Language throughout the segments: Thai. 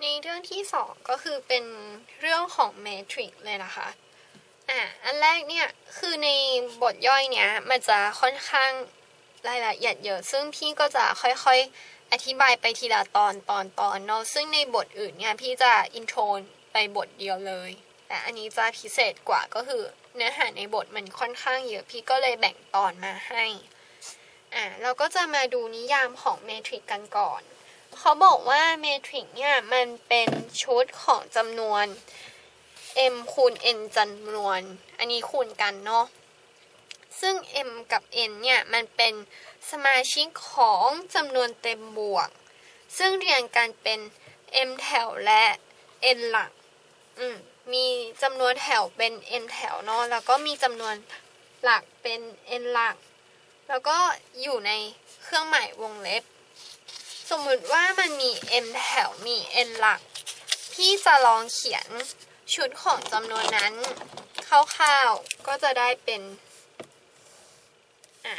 ในเรื่องที่สองก็คือเป็นเรื่องของเมทริกเลยนะคะอะอันแรกเนี่ย คือในบทย่อยเนี้ย มันจะค่อนข้างรายละเอียดเยอะ ซึ่งพี่ก็จะค่อยๆ อธิบายไปทีละตอนตอนตอนเนาะซึ่งในบทอื่นเนี่ยพี่จะอินโทรไปบทเดียวเลย แต่อันนี้จะพิเศษกว่าก็คือเนื้อหาในบทมันค่อนข้างเยอะ พี่ก็เลยแบ่งตอนมาให้ อะเราก็จะมาดูนิยามของเมทริกกันก่อน เขาบอกว่าเมทริกเนี่ยมันเป็นชุดของจำนวน m คูณ n จำนวน อันนี้คูณกันเนาะ ซึ่ง m กับ n เนี่ย มันเป็นสมาชิกของจำนวนเต็มบวก ซึ่งเรียงกันเป็น m แถวและ n หลัก อืม มีจำนวนแถวเป็น n แถวเนาะ แล้วก็มีจำนวนหลักเป็น n หลัก แล้วก็อยู่ในเครื่องหมายวงเล็บ สมมติว่ามันมี m แถวมี n หลัก พี่จะลองเขียนชุดของจำนวนนั้นคร่าวๆ ก็จะได้เป็นอะ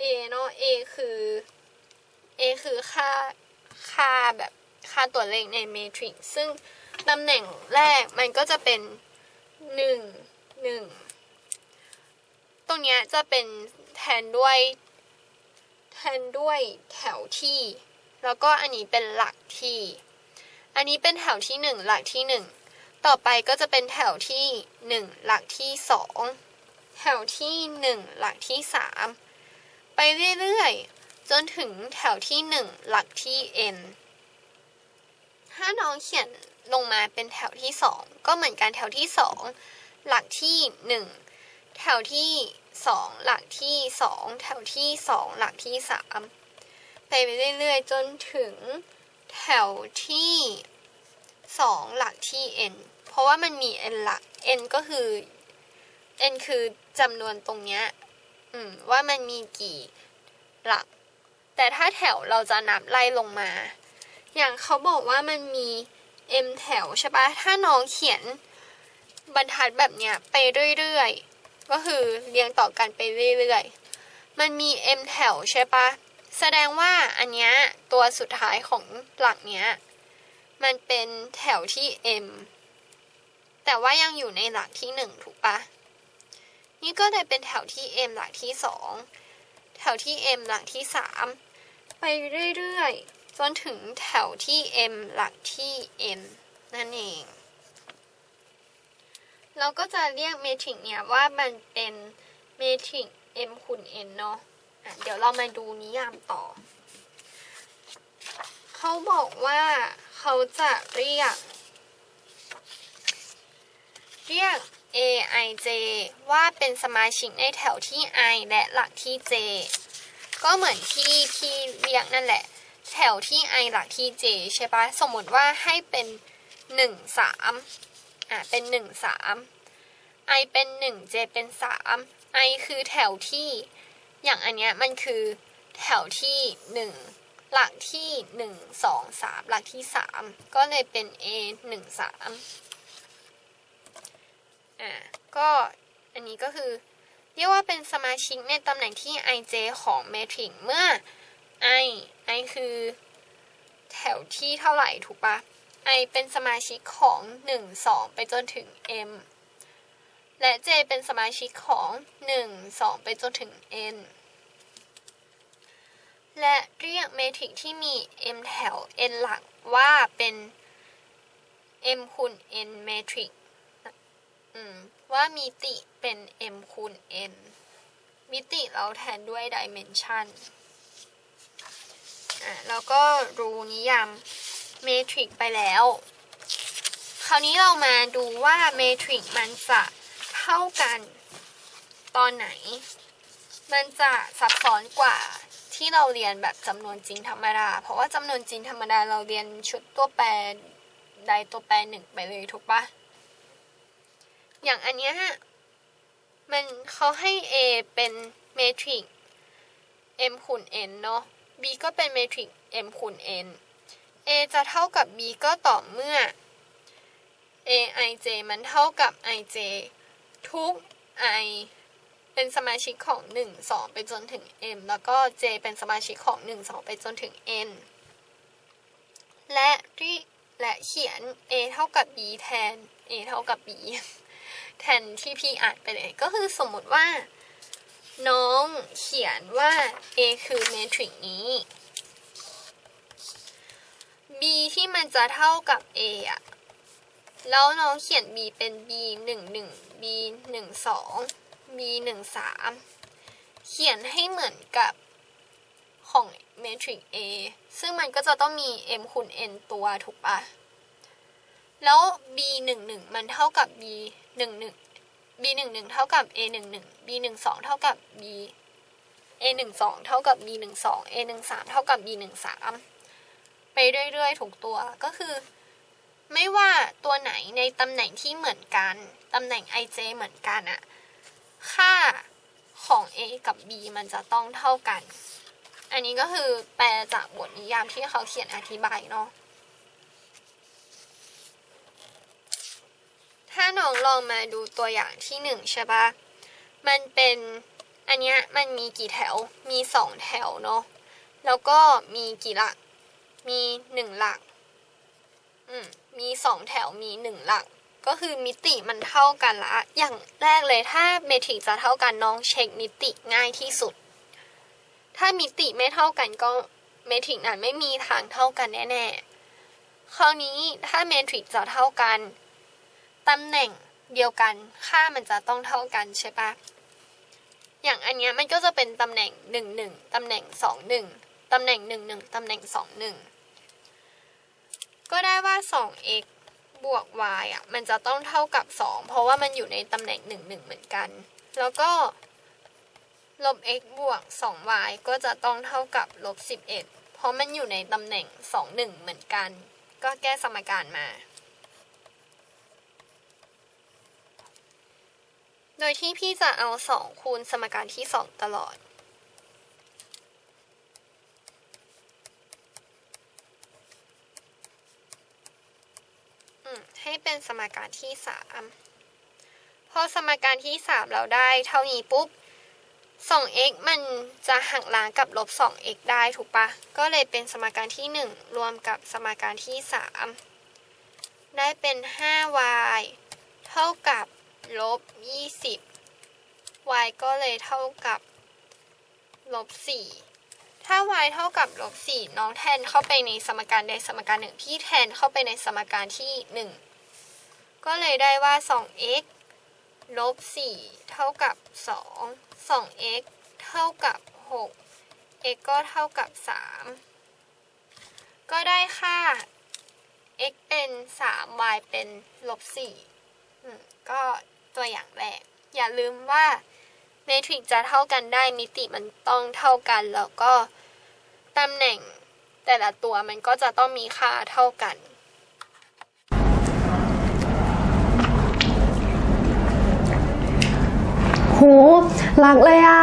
a เนาะ a คือ a คือค่าค่าแบบค่าตัวเลขในเมทริกซ์ซึ่งตำแหน่งแรกมันก็จะเป็นหนึ่งหนึ่งตรงเนี้ยจะเป็นแทนด้วย แทนด้วยแถวที่ แล้วก็อันนี้เป็นหลักที่ อันนี้เป็นแถวที่หนึ่งหลักที่หนึ่งต่อไปก็จะเป็นแถวที่หนึ่งหลักที่สองแถวที่หนึ่งหลักที่สามไปเรื่อยๆ จนถึงแถวที่หนึ่งหลักที่ n ถ้าน้องเขียนลงมาเป็นแถวที่สองก็เหมือนกันแถวที่สองหลักที่หนึ่งแถวที่ สองหลักที่สองแถวที่สองหลักที่สามไปเรื่อยๆ จนถึงแถวที่สองหลักที่ n เพราะว่ามันมี n หลัก n ก็คือ n คือจำนวนตรงเนี้ยว่ามันมีกี่หลัก แต่ถ้าแถวเราจะนับไล่ลงมา อย่างเขาบอกว่ามันมี m แถวใช่ปะถ้าน้องเขียนบรรทัดแบบเนี้ยไปเรื่อยๆ ก็คือเรียงต่อกันไปเรื่อยๆ มันมี m แถวใช่ปะ แสดงว่าอันเนี้ยตัวสุดท้ายของหลักเนี้ย มันเป็นแถวที่ m แต่ว่ายังอยู่ในหลักที่หนึ่งถูกปะ นี่ก็เลยเป็นแถวที่ m หลักที่สองแถวที่ m หลักที่สามไปเรื่อยๆ จนถึงแถวที่ m หลักที่ n นั่นเอง เราก็จะเรียกเมทริกเนี่ยว่ามันเป็นเมทริก m คูณ n เนาะะเดี๋ยวเรามาดูนิยามต่อ เขาบอกว่าเขาจะเรียก เรียก a i j ว่าเป็นสมาชิกในแถวที่ i และหลักที่ j ก็เหมือนที่พี่เรียกนั่นแหละ แถวที่ i หลักที่ j ใช่ปะสมมติว่าให้เป็น 1 3 อะเป็น1 3 i เป็น1 j เป็น3 i คือแถวที่อย่างอันเนี้ยมันคือแถวที่1หลักที่1 2 3หลักที่3ก็เลยเป็น a 1 3อะก็อันนี้ก็คือเรียกว่าเป็นสมาชิกในตำแหน่งที่ ij ของเมทริกเมื่อ i i คือแถวที่เท่าไหร่ถูกปะ i เป็นสมาชิกของ 1 2 ไปจนถึง m และ j เป็นสมาชิกของ 1 2 ไปจนถึง n และเรียกเมทริกที่มี m แถว n หลักว่าเป็น m คูณ n เมทริกว่ามิติเป็น m คูณ n มิติเราแทนด้วย dimension แล้วก็รู้นิยาม เมทริกไปแล้ว คราวนี้เรามาดูว่าเมทริกมันจะเท่ากันตอนไหน มันจะซับซ้อนกว่าที่เราเรียนแบบจำนวนจริงธรรมดา เพราะว่าจำนวนจริงธรรมดาเราเรียนชุดตัวแปรใดตัวแปรหนึ่งไปเลยถูกปะอย่างอันเนี้ยมันเขาให้ A เป็นเมทริก m คูณ n เนาะ b ก็เป็นเมทริก m คูณ n a จะเท่ากับ b ก็ต่อเมื่อ a i j มันเท่ากับ i j ทุก i เป็นสมาชิกของ 1 2 ไปจนถึง m แล้วก็ j เป็นสมาชิกของ 1 2 ไปจนถึง n และที่และเขียน a เท่ากับ b แทน a เท่ากับ b แทนที่พี่อ่านไปเลย ก็คือสมมติว่า น้องเขียนว่า a คือเมทริกนี้ b ที่มันจะเท่ากับ a อะแล้วน้องเขียน b เป็น b หนึ่งหนึ่ง b หนึ่งสอง b หนึ่งสามเขียนให้เหมือนกับของเมทริก A ซึ่งมันก็จะต้องมี m คูณ n ตัวถูกปะแล้ว b หนึ่งหนึ่งมันเท่ากับ b หนึ่งหนึ่ง b หนึ่งหนึ่งเท่ากับ a หนึ่งหนึ่ง b หนึ่งสองเท่ากับ b a หนึ่งสองเท่ากับ b หนึ่งสอง a หนึ่งสามเท่ากับ b หนึ่งสาม ไปเรื่อยๆถูกตัวก็คือ ไม่ว่าตัวไหนในตำแหน่งที่เหมือนกัน ตำแหน่ง ij เหมือนกันอะค่าของ a กับ b มันจะต้องเท่ากัน อันนี้ก็คือแปลจากบทนิยามที่เขาเขียนอธิบายเนาะถ้าน้องลองมาดูตัวอย่างที่หนึ่งใช่ปะมันเป็นอันเนี้ยมันมีกี่แถว มีสองแถวเนาะ แล้วก็มีกี่หลัก มีหนึ่งหลัก อืมมีสองแถวมีหนึ่งหลัก ก็คือมิติมันเท่ากันละ อย่างแรกเลยถ้าเมทริกจะเท่ากันน้องเช็คมิติง่ายที่สุด ถ้ามิติไม่เท่ากันก็เมทริกนั้นไม่มีทางเท่ากันแน่ๆ คราวนี้ถ้าเมทริกจะเท่ากันตำแหน่งเดียวกันค่ามันจะต้องเท่ากันใช่ปะอย่างอันเนี้ยมันก็จะเป็นตำแหน่งหนึ่งหนึ่งตำแหน่งสองหนึ่งตำแหน่งหนึ่งหนึ่งตำแหน่งสองหนึ่ง ก็ได้ว่า 2x บวก y อะมันจะต้องเท่ากับ 2 เพราะว่ามันอยู่ในตำแหน่งหนึ่งหนึ่งเหมือนกัน แล้วก็ลบ x บวก 2y ก็จะต้องเท่ากับลบ 11 เพราะมันอยู่ในตำแหน่ง 2 1 เหมือนกัน ก็แก้สมการมา โดยที่พี่จะเอา 2 คูณสมการที่ 2 ตลอด อืม ให้เป็นสมการที่ 3 พอสมการที่ 3 เราได้เท่านี้ปุ๊บ 2x มันจะหักล้างกับลบ 2x ได้ถูกปะ ก็เลยเป็นสมการที่ 1 รวมกับสมการที่ 3 ได้เป็น 5y เท่ากับลบ 20 y ก็เลยเท่ากับลบ 4 ถ้า y เท่ากับลบ 4 น้องแทนเข้าไปในสมการใดสมการหนึ่ง พี่แทนเข้าไปในสมการที่ 1 ก็เลยได้ว่า 2x ลบ 4 เท่ากับ 2 2x เท่ากับ 6 x ก็เท่ากับ 3 ก็ได้ค่า x เป็น 3 y เป็นลบ4ก็ตัวอย่างแรก อย่าลืมว่าเมทริกจะเท่ากันได้มิติมันต้องเท่ากัน แล้วก็ตำแหน่งแต่ละตัวมันก็จะต้องมีค่าเท่ากัน โหรักเลยอะ